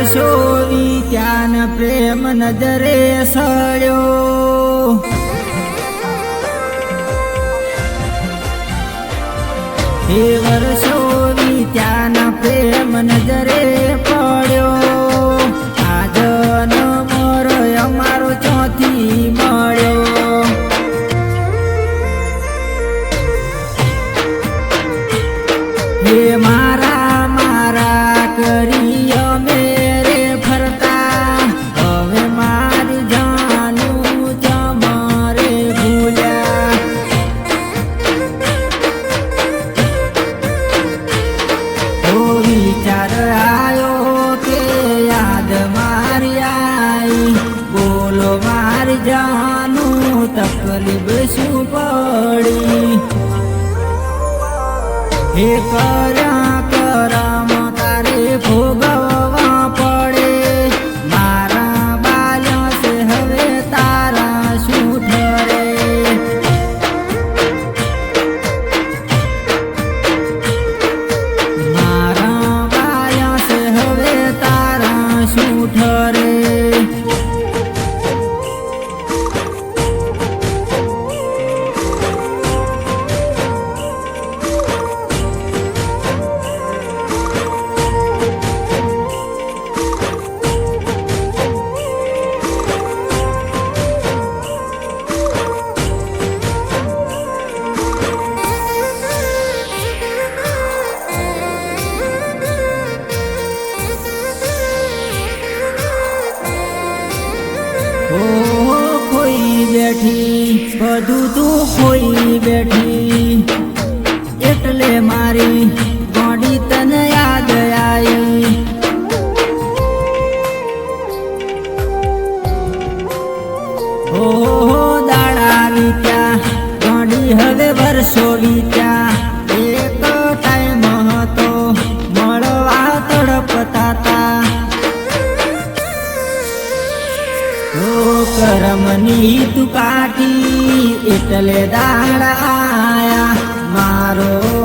વર્ષો ત્યાં પ્રેમ નજરે સળ્યો. હે વર્ષો વીત્યાના પ્રેમ નજરે પડ્યો. આજન મોરો અમારો ચોથી મળ્યો. હે કર્યા બેઠી, બધું તું હોય બેઠી. એટલે મારી ગોડી તને યાદ આવી. હો દાડા વીત્યા, ગોડી હવે વર્ષો વીત્યા કરમની તું કાઢી એટલે દાડા મારો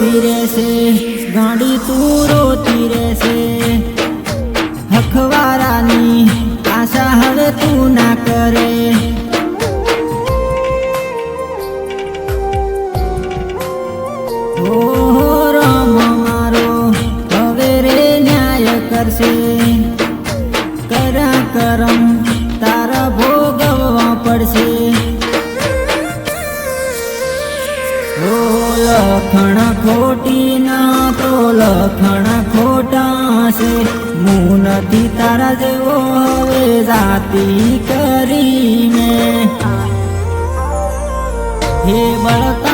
રોતી રહેશે ગાડી તું રોતી રહેશે હખવારાની આશા હવે તું ના કરે. ઓહો, રમ મારો હવે રે ન્યાય કરશે. ખોટી ના તો લખણ ખોટા છે હું નથી તારા જેવો હવે જાતિ કરીને. હે બળતા